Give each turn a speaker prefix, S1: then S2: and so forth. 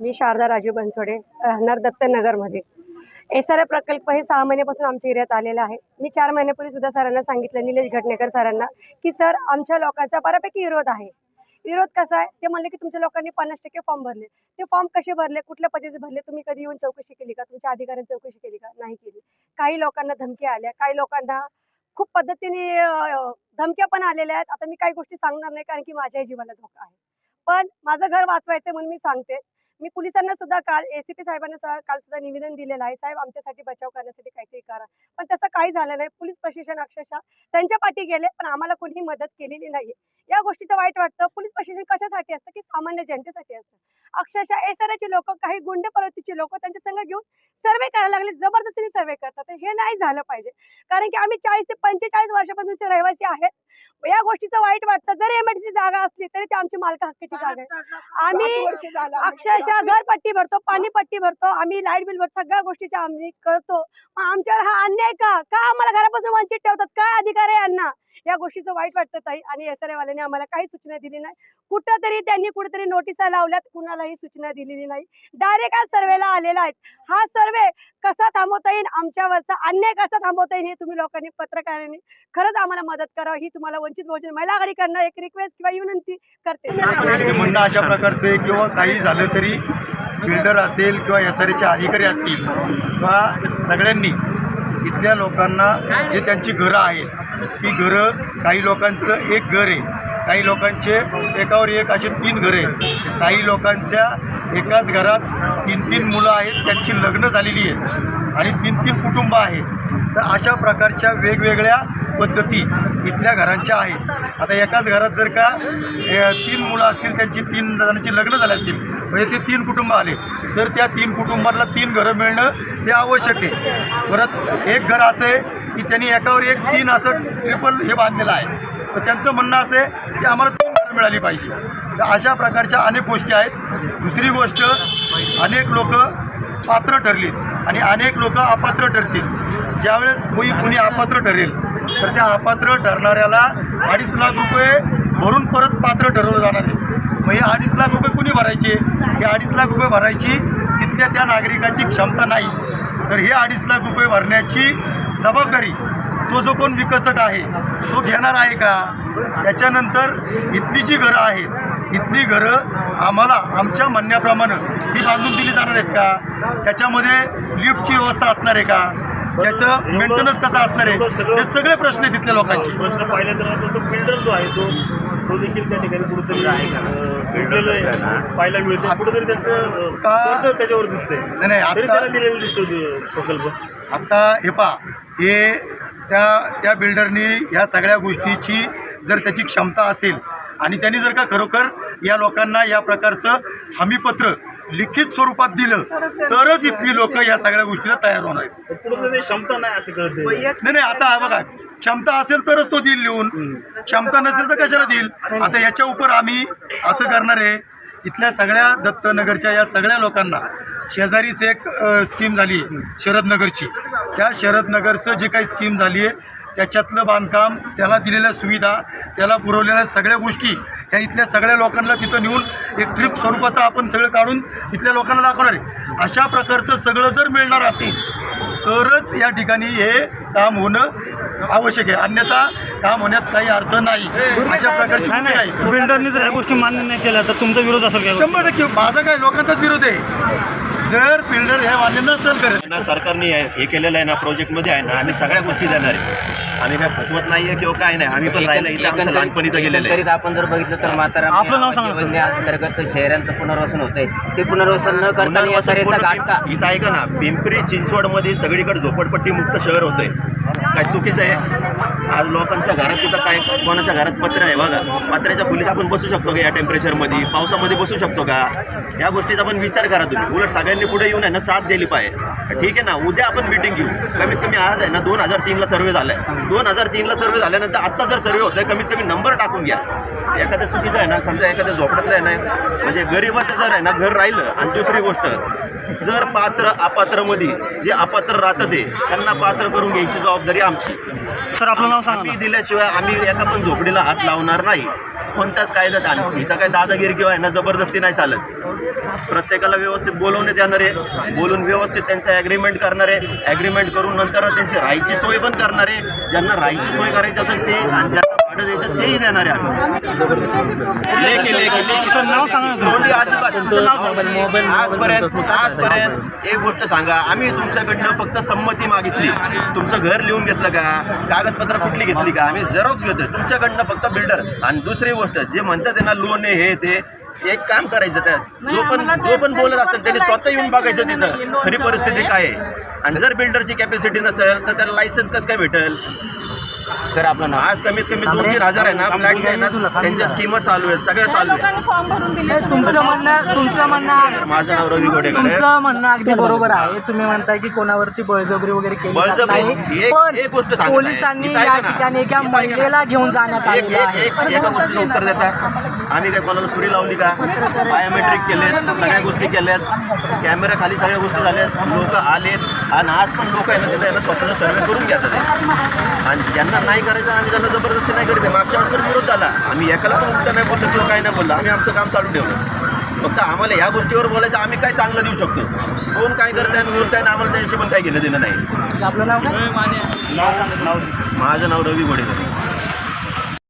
S1: मी शारदा राजू बनसोडे राहणार दत्तनगरमध्ये. S R प्रकल्प हे सहा महिन्यापासून आमच्या एरियात आलेला आहे. मी चार महिन्यापूर्वी सुद्धा सरांना सांगितलं निलेश घटनेकर सरांना की सर आमच्या लोकांचा बऱ्यापैकी विरोध आहे. विरोध कसा आहे? ते म्हणले की तुमच्या लोकांनी पन्नास टक्के फॉर्म भरले. ते फॉर्म कसे भरले? कुठल्या पद्धतीने भरले? तुम्ही कधी येऊन चौकशी केली का? तुमच्या अधिकाऱ्यांनी चौकशी केली का? नाही केली. काही लोकांना धमकी आल्या. काही लोकांना खूप पद्धतीने धमक्या पण आलेल्या आहेत. आता मी काही गोष्टी सांगणार नाही कारण की माझ्याही जीवाला धोका आहे. पण माझं घर वाचवायचं म्हणून मी सांगते. मी पोलिसांना सुद्धा काल एसीपी साहेबांना काल सुद्धा निवेदन दिलेलं आहे. साहेब आमच्यासाठी बचाव करण्यासाठी काहीतरी करा. पण तसं काही झालं नाही. पोलीस प्रशासन अक्षरशः त्यांच्या पाठी गेले पण आम्हाला कोणीही मदत केलेली नाही या गोष्टीचं वाईट वाटतं. पोलीस प्रशासन कशासाठी असतं? की सामान्य जनतेसाठी असतं. अक्षरशः एसआरचे लोक काही गुंड प्रवृत्तीचे लोक त्यांच्या संघ घेऊन सर्वे करायला लागले जबरदस्तीने सर्वे करतात. हे नाही झालं पाहिजे. कारण की आम्ही चाळीस ते पंचेचाळीस वर्षापासूनचे रहिवासी आहेत. या गोष्टीचं वाईट वाटतं. जरी एमआयडीसी जागा असली तरी ती आमची मालका हक्काची जागा आहे. आम्ही अक्षरशः घरपट्टी भरतो पाणीपट्टी भरतो. आम्ही लाइट बिल भरतो सगळ्या गोष्टीच्या आम्ही करतो. आमच्यावर हा अन्याय का? का आम्हाला घरापासून वंचित ठेवतात? काय अधिकार आहे यांना? या गोष्टीचं वाईट वाटतं ताई. आणि एस वाल्याने आम्हाला काही सूचना दिली नाही. कुठंतरी त्यांनी कुठेतरी नोटिसा लावल्यात. कुणालाही सूचना दिलेली नाही. डायरेक्ट आज सर्वेला आलेला आहे हा सर्वे कसा थांबवता येईल? आमच्यावरचा अन्याय कसा थांबवता येईल हे तुम्ही लोकांनी पत्रकारांनी खरंच आम्हाला मदत करावं ही तुम्हाला वंचित बहुजन महिला आघाडीकडनं एक रिक्वेस्ट किंवा विनंती करते.
S2: म्हणणं अशा प्रकारचं आहे किंवा काही झालं तरी बिल्डर असेल किंवा एस आर अधिकारी असतील किंवा सगळ्यांनी इथल्या लोकांना जे त्यांची घरं आहेत ती घरं काही लोकांचं एक घर आहे. काही लोकांचे एकावर एक असे तीन घरे काही लोकांच्या एकाच घरात तीन तीन मुलं आहेत त्यांची लग्न झालेली आहेत आणि तीन तीन कुटुंब आहेत. तर अशा प्रकारच्या वेगवेगळ्या पद्धती इथल्या घरांच्या आहेत. आता एकाच घरात जर का तीन मुलं असतील त्यांची तीन जणांची लग्न झाले असतील म्हणजे ते तीन कुटुंब आले तर त्या तीन कुटुंबाला तीन घरं मिळणं हे आवश्यक आहे. परत एक घर असं आहे की त्यांनी एकावर एक तीन असं ट्रिपल हे बांधलेलं आहे. तर त्यांचं म्हणणं असं आहे की आम्हाला तीन मिळाली पाहिजे. तर अशा प्रकारच्या अनेक गोष्टी आहेत. दुसरी गोष्ट अनेक लोक पात्र ठरलीत आणि अनेक लोक अपात्र ठरतील. ज्यावेळेस कोणी कुणी अपात्र ठरेल तर त्या अपात्र ठरणाऱ्याला अडीच लाख रुपये भरून परत पात्र ठरवलं जाणार आहे. मग हे अडीच लाख रुपये कुणी भरायचे? हे अडीच लाख रुपये भरायची तिथल्या त्या नागरिकाची क्षमता नाही. तर हे अडीच लाख रुपये भरण्याची जबाबदारी तो जो कोण विकसक आहे तो घेणार आहे का? त्याच्यानंतर इथली जी घरं आहेत इथली घरं आम्हाला आमच्या म्हणण्याप्रमाणे ही बांधून दिली जाणार आहेत का? त्याच्यामध्ये लिफ्टची व्यवस्था असणार आहे का? त्याचं मेंटेनन्स कसं असणार आहे? हे सगळे प्रश्न आहेत तिथल्या लोकांचे.
S3: प्रश्न पाहिला तर तो जो आहे तो तो देखील त्या ठिकाणी कुठेतरी बिल्डरला आहे, पाहायला मिळते. कुठेतरी त्याचं कर्ज त्याच्यावर दिसतंय.
S2: नाही नाही
S3: तरी
S2: आता
S3: त्याला दिलेला दिसतो प्रकल्प.
S2: आता हे पा हे त्या त्या बिल्डरनी या सगळ्या गोष्टीची जर त्याची क्षमता असेल आणि त्यांनी जर का खरोखर या लोकांना या प्रकारचं हमीपत्र लिखित स्वरूपात दिलं तरच इथली लोक या सगळ्या गोष्टीला तयार होणार.
S3: क्षमता नाही
S2: नाही नाही आता बघा क्षमता असेल तरच तो देईल लिहून. क्षमता नसेल तर कशाला देईल? आता याच्या उपर आम्ही असं करणार आहे इथल्या सगळ्या दत्तनगरच्या या सगळ्या लोकांना शेजारीच एक स्कीम झाली आहे शरदनगरची. त्या शरदनगरचं जे काही स्कीम झाली आहे त्याच्यातलं बांधकाम त्याला दिलेल्या सुविधा त्याला पुरवलेल्या सगळ्या गोष्टी ह्या इथल्या सगळ्या लोकांना तिथं नेऊन एक ट्रिप स्वरूपाचं आपण सगळं काढून इथल्या लोकांना दाखवणार आहे. अशा प्रकारचं सगळं जर मिळणार असेल तरच या ठिकाणी हे काम होणं आवश्यक आहे. अन्यथा काम होण्यात काही अर्थ नाही. अशा प्रकारची
S3: बिल्डरने जर ह्या गोष्टी मान्य नाही केल्या तर तुमचा विरोध असेल काय?
S2: शंभर टक्के. माझा काय लोकांचाच विरोध आहे. जर बिल्डर हे मान्य नसेल करत
S4: ना सरकारने हे हे केलेलं आहे ना प्रोजेक्टमध्ये आहे ना आम्ही सगळ्या गोष्टी देणार आहे. आम्ही काय फसवत नाही आहे किंवा काय नाही आम्ही पण राहिलं इथं आमचं लहानपणी तर गेलेलं आहे.
S5: एकंदरीत आपण जर बघितलं तर म्हातारा
S3: आपलं नाव सांगा.
S5: अंतर्गत शहरांचं पुनर्वसन होतंय. ते पुनर्वसन न करता या
S4: पुनर्वसन
S5: सरेचा
S4: पूर्ण
S5: घाट का
S4: पिं- इथं ऐका ना पिंपरी चिंचवडमध्ये सगळीकडे झोपडपट्टी मुक्त शहर होतंय. काय चुकीचं आहे? आज लोकांच्या घरात तिथं काय कोणाच्या घरात पत्र आहे बघा. पत्र्याच्या खोलीत आपण बसू शकतो का या टेम्परेचरमध्ये पावसामध्ये बसू शकतो का? या गोष्टीचा पण विचार करा तुम्ही. उलट सगळ्यांनी पुढे येऊन आहे ना साथ दिली पाहिजे. ठीक आहे ना उद्या आपण मिटिंग घेऊ. कमीत कमी आज आहे ना दोन हजार तीनला सर्वे झालाय. दोन हजार तीनला सर्वे झाल्यानंतर आत्ता जर सर्वे होतोय कमीत कमी नंबर टाकून घ्या. एखाद्या चुकीचं आहे ना समजा एखाद्या झोपड्यातलं आहे ना म्हणजे गरीबाचं जर आहे ना घर राहिलं आणि दुसरी गोष्ट जर पात्र अपात्रमध्ये जे अपात्र राहतं ते त्यांना पात्र करून घ्यायची जबाबदारी आमची.
S3: सर आपलं नाव सांगा
S4: दिल्याशिवाय आम्ही एका पण झोपडीला हात लावणार नाही. कोणताच कायद्यात आणि इथं काय दादागिरी किंवा यांना जबरदस्ती नाही चालत. प्रत्येकाला व्यवस्थित बोलवण्यात येणार आहे. बोलून व्यवस्थित त्यांचं ॲग्रीमेंट करणार आहे. ॲग्रीमेंट करून नंतर त्यांची राहायची सोय पण करणार आहे. ज्यांना राहायची सोय करायची असेल ते आणि भाडं द्यायचं तेही देणार आहे आम्ही. लेखी लेखी लेखी.
S3: नाव सांगा
S4: अजिबात. आजपर्यंत आजपर्यंत एक गोष्ट सांगा. आम्ही तुमच्याकडनं फक्त संमती मागितली. तुमचं घर लिहून घेतलं का? कागदपत्र कुठली घेतली का? आम्ही झेरॉक्स घेतोय. तुमच्याकडनं फक्त बिल्डर. आणि दुसरी गोष्ट जे म्हणतात त्यांना लोन आहे हे ते एक काम करायचं त्यात. जो पण जो पण बोलत असेल त्यांनी स्वतः येऊन बघायचं तिथं. खरी परिस्थिती काय आहे? आणि जर बिल्डरची कॅपॅसिटी नसेल तर त्याला लायसन्स कसं काय भेटेल?
S5: सर आपलं नाव?
S4: आज कमीत कमी दोन तीन हजार आहे ना फ्लॅटचे आहे ना त्यांच्या स्कीमा चालू आहेत सगळ्या चालू आहेत
S6: तुमचं म्हणणं तुमचं म्हणणं
S4: माझं नाव रवी गोडेकर आहे.
S6: तुमचं म्हणणं अगदी बरोबर आहे. तुम्ही म्हणताय की कोणावरती बळजबरी वगैरे केली जात
S4: बळजबरी?
S6: नाही.
S4: एक-
S6: पण
S4: एक गोष्ट सांगत आहे.
S6: पोलिसांनी
S4: इथं
S6: या
S4: ना.
S6: ठिकाणी एका
S4: इथं ऐका ना.
S6: महिलेला घेऊन जाण्यात
S4: एक
S6: आलेलं
S4: एक
S6: आहे.
S4: एक एका उत्तर देता. आम्ही काय कोणाला सुरी लावली का? बायोमेट्रिक केलेत सगळ्या गोष्टी केल्यात. कॅमेरा खाली सगळ्या गोष्टी झाल्यात. लोक आलेत. आणि आज पण लोक आहे ना तिथे आहे स्वतःचा सर्वे करून घेतात. आहे. आणि ज्यांना नाही करायचं आम्ही त्यांना जबरदस्ती नाही करते मागच्या वेळेस पण विरोध झाला. आम्ही एकाला पण उलटं नाही बोललो किंवा काय नाही बोललो. आम्ही आमचं काम चालू ठेवलं. फक्त आम्हाला ह्या गोष्टीवर बोलायचं आम्ही काय चांगलं देऊ शकतो? कोण काय करते आणि कोण काय आम्हाला त्याच्याशी पण काय घेणं देणं नाही.
S6: आपलं नाव काय?
S3: नाव नाव
S4: माझं नाव रवी गोडेकर.